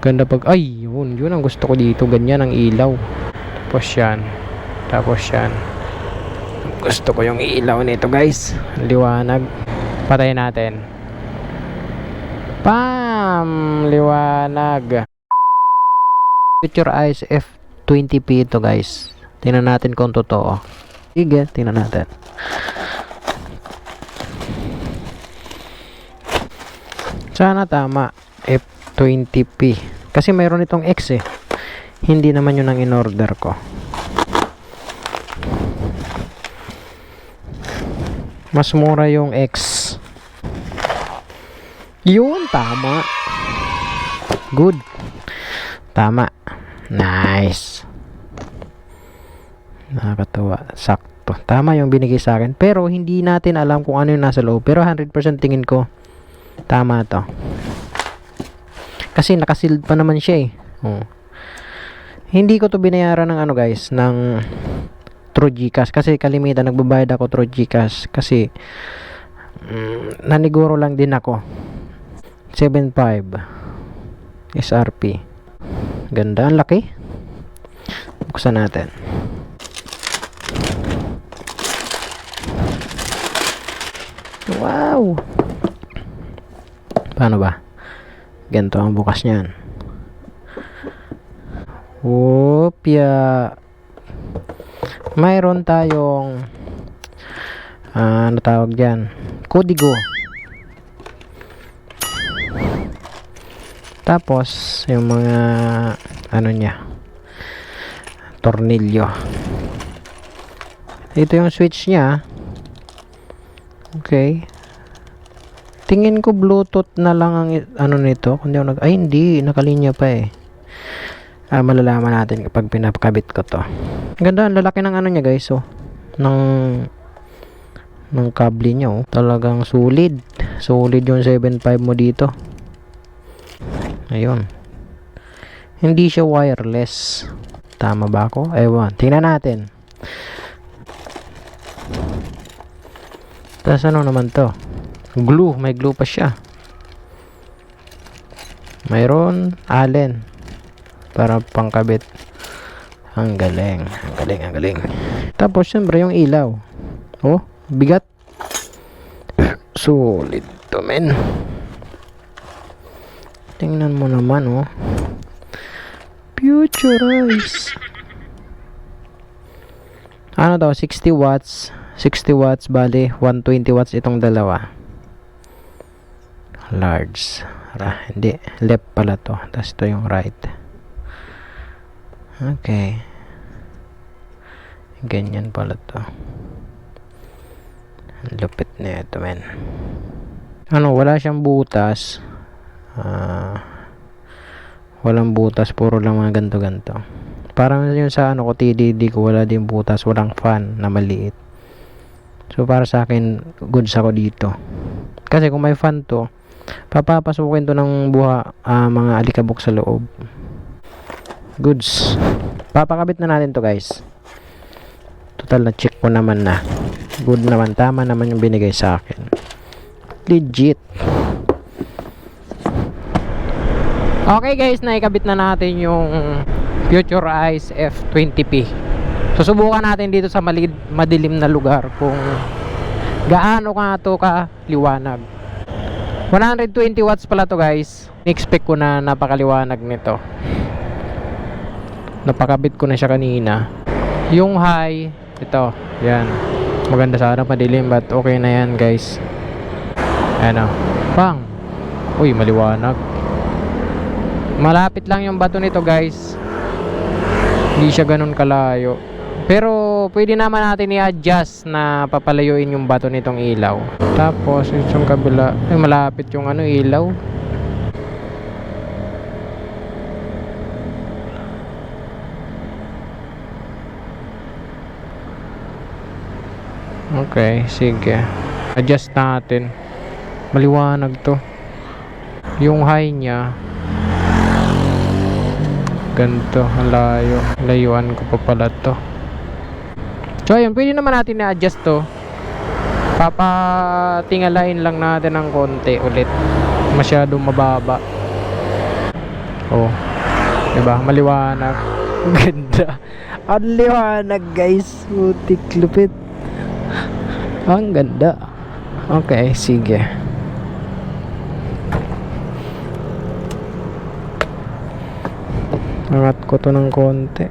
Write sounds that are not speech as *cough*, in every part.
Ganda pag, ay, yun, yun ang gusto ko dito. Ganyan ang ilaw. Tapos yan. Tapos yan. Gusto ko yung ilaw nito guys. Liwanag. Patayin natin. Pam! Liwanag. Future Eyes F20p ito guys. Tingnan natin kung totoo. Sige, tingnan natin. Sana tama. F20p. Kasi mayroon itong X eh. Hindi naman yun ang in-order ko. Mas mura yung X. Yun, tama. Good. Tama. Nice. Nakakatawa. Sakto. Tama yung binigay sa akin. Pero hindi natin alam kung ano yung nasa loob. Pero 100% tingin ko, tama to. Kasi nakasealed pa naman siya eh. Oh. Hindi ko to binayaran ng ano guys, ng True Gcash. Kasi kalimitan nagbabayad ako True Gcash. Kasi mm, naniguro lang din ako. 7.5 SRP. Ganda, ang laki. Buksan natin. Wow! Paano ba? Ganito ang bukas niyan. Whoopya! Mayroon tayong ah, ano tawag dyan? Kodigo. Tapos, yung mga ano niya tornilyo. Ito yung switch niya. Okay. Tingin ko Bluetooth na lang ang ano nito. Kundi ako nag ay hindi, nakalinya pa eh. Ah, malalaman natin kapag pinapakabit ko to. Ganda, ang lalaki ng ano niya guys, oh. Ng ng kable niya, oh. Talagang solid. Solid yung 7.5 mo dito. Ayun. Hindi siya wireless. Tama ba ako? Ewan. Tingnan natin. Tapos ano naman to? Glue. May glue pa siya. Mayroon allen. Para pangkabit. Ang galing. Ang galing, ang galing. Tapos syempre yung ilaw. Oh, bigat. *coughs* Solid to men. Tingnan mo naman oh. Futurize. Ano daw, 60 watts. 60 watts, bali, 120 watts itong dalawa. Large. Ra, hindi, left pala to. Tapos ito yung right. Okay. Ganyan pala to. Lupit na ito, men. Ano, wala siyang butas. Ah walang butas puro lang mga ganto ganto parang yung sa ano ko TDD ko wala din butas walang fan na maliit so para sa akin goods ako dito kasi kung may fan to papapasukin to ng buha ah, mga alikabok sa loob. Goods. Papakabit na natin to guys. Total na check ko naman na. Good naman. Tama naman yung binigay sa akin. Legit. Okay guys, naikabit na natin yung Future Eyes F20p. Susubukan natin dito sa malid, madilim na lugar kung gaano ka to ka liwanag. 120 watts pala to guys. Expect ko na napakaliwanag nito. Napakabit ko na siya kanina. Yung high, ito, yan. Maganda sana madilim but okay na yan guys. Ano, pang. Uy, maliwanag. Malapit lang yung bato nito guys. Hindi siya ganun kalayo. Pero pwede naman natin i-adjust na papalayuin yung bato nitong ilaw. Tapos yung kabila, ay malapit yung ano ilaw. Okay, sige. Adjust natin. Maliwanag to. Yung high niya, ganito layo layuan ko pa pala to so ayun pwede naman natin na-adjust to papatingalain lang natin ng konti ulit masyadong mababa Oh. 'Di ba? Maliwanag. *laughs* Ganda. Ang liwanag, guys. Putik lupit. Ang ganda. Okay, sige. Angat ko to ng konti.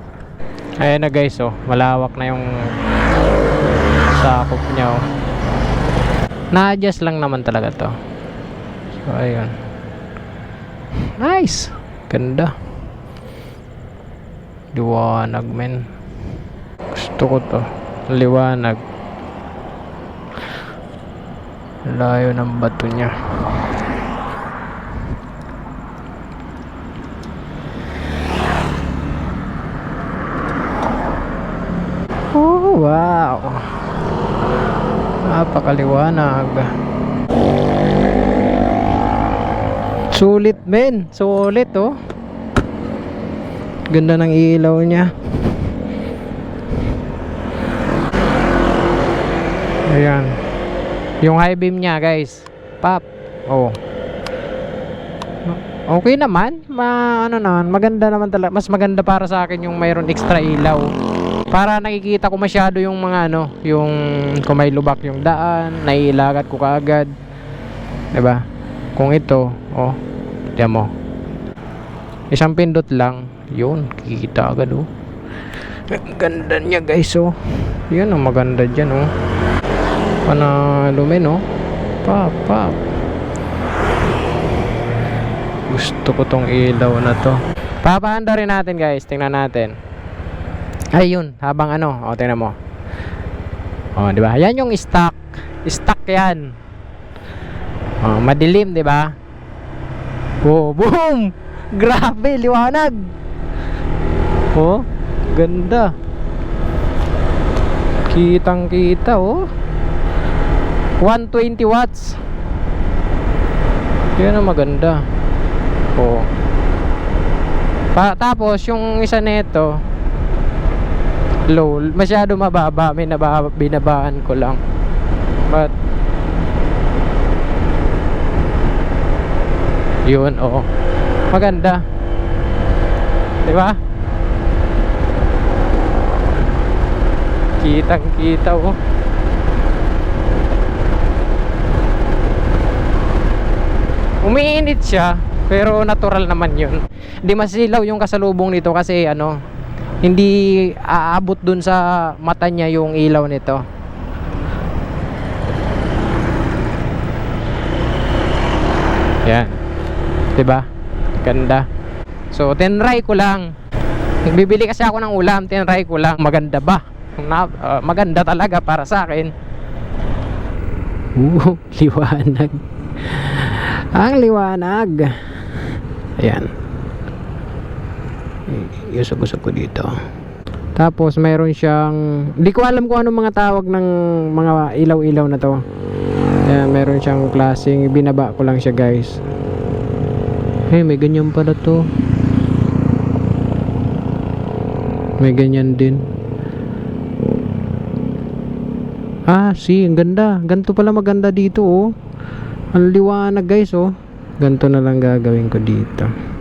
Ayan na guys, oh. Malawak na yung sakop niya, oh. Na-adjust lang naman talaga to. So, ayun. Nice! Ganda. Liwanag, men. Gusto ko to. Liwanag. Layo ng bato niya. Oh, wow. Napakaliwanag. Sulit, men. Sulit, oh. Ganda ng ilaw niya. Ayan. Yung high beam niya, guys. Pop. Oh. Okay naman. Ma ano naman, maganda naman talaga. Mas maganda para sa akin yung mayroon extra ilaw. Para nakikita ko masyado yung mga ano, yung kung may lubak yung daan, naiilagat ko kaagad. 'Di ba? Kung ito, oh, tiyan mo. Isang pindot lang, yun, kikita agad oh. Ganda niya guys oh. Yan ang maganda dyan oh. Panalo men oh. Pop, pop. Gusto ko tong ilaw na to. Papaanda rin natin guys. Tingnan natin. Ayun, habang ano, o tingnan mo. O, di ba? Yan yung stock. Stock yan. O, madilim, di ba? Oh, boom! *laughs* Grabe, liwanag. Oh, ganda. Kitang kita, oh. 120 watts. Yan ang maganda. Oh. Pa tapos yung isa nito low, masyado mababa, may naba, binabaan ko lang. But yun, oo. Maganda. 'Di ba? Kitang kita oh. Umiinit siya, pero natural naman yun. Hindi masilaw yung kasalubong nito kasi ano, hindi aabot dun sa mata niya yung ilaw nito. Yan. 'Di ba? Ganda. So, tinry ko lang. Bibili kasi ako ng ulam, tinry ko lang. Maganda ba? Na, uh, maganda talaga para sa akin. Uh, *laughs* liwanag. Ang liwanag. Ayan. Yusog-usog ko dito. Tapos mayroon siyang Hindi ko alam kung anong mga tawag ng mga ilaw-ilaw na to. Ayan, meron siyang klaseng binaba ko lang siya, guys. Hey, may ganyan pala to. May ganyan din. Ah, see, ang ganda. Ganto pala maganda dito, oh. Ang liwanag, guys, oh. Ganto na lang gagawin ko dito.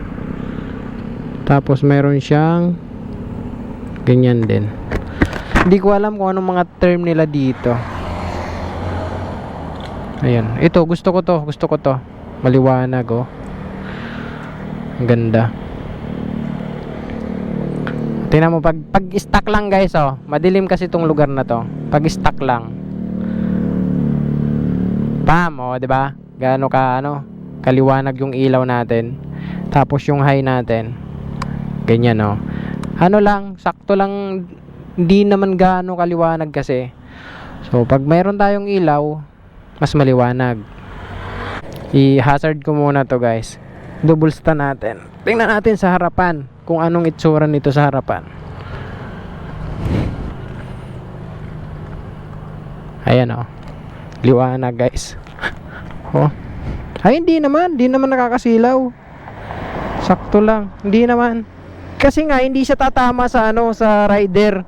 Tapos mayroon siyang ganyan din. Hindi ko alam kung anong mga term nila dito. Ayan. Ito, gusto ko to. Gusto ko to. Maliwanag, oh. Ang ganda. Tingnan mo, pag, pag stuck lang guys, oh. Madilim kasi itong lugar na to. Pag stuck lang. Pam, oh, di ba? Gaano ka, ano, kaliwanag yung ilaw natin. Tapos yung high natin. Ganyan, oh. Ano lang, sakto lang, hindi naman gaano kaliwanag kasi. So, pag mayroon tayong ilaw, mas maliwanag. I-hazard ko muna to guys. Double stand natin. Tingnan natin sa harapan kung anong itsura nito sa harapan. Ayan oh. Liwanag guys. *laughs* oh. Ay hindi naman, hindi naman nakakasilaw. Sakto lang, hindi naman. Kasi nga hindi siya tatama sa ano sa rider.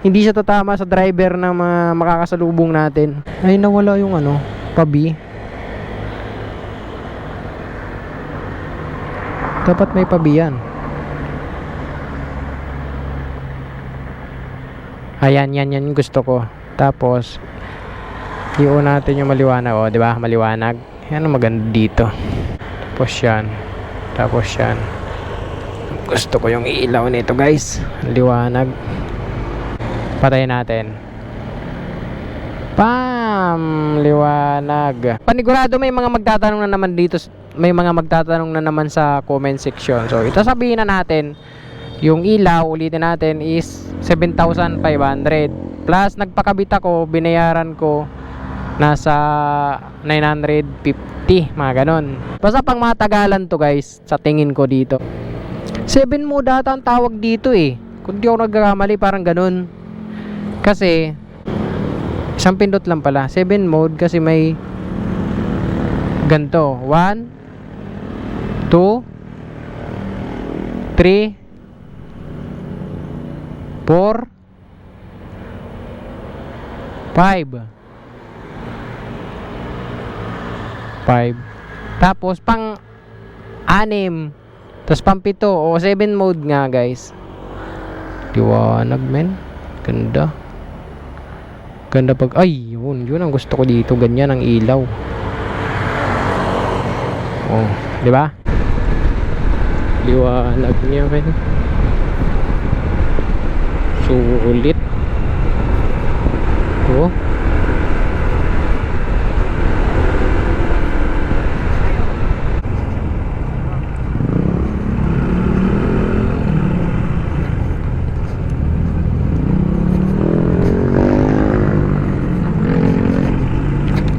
Hindi siya tatama sa driver na ma- makakasalubong natin. Ay nawala yung ano, pabi. Dapat may pabiyan. Ayan, yan, yan gusto ko. Tapos, iyon natin yung maliwanag. O, di ba? Maliwanag. Yan ang maganda dito. Tapos yan. Tapos yan. Gusto ko yung ilaw nito, guys. Liwanag. Patayin natin. Pam! Liwanag. Panigurado may mga magtatanong na naman dito. May mga magtatanong na naman sa comment section. So, ito sabihin na natin. Yung ilaw, ulitin natin, is 7,500. Plus, nagpakabit ako, binayaran ko nasa 950, mga ganon. Basta pang matagalan to guys, sa tingin ko dito. 7 mo data ang tawag dito eh. Kung di ako nagkakamali, parang ganon. Kasi, isang pindot lang pala. 7 mode kasi may ganto. 1, 2, 3, 4 5 5 Tapos pang 6 Tapos 7 o 7 mode nga guys. Liwanag men. Ganda. Ganda pag Ay yun Yun ang gusto ko dito. Ganyan ang ilaw. Oh di ba? Liwanag niya men. Sulit. Oh.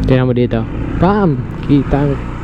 Tingnan mo dito. Bam! Kita ang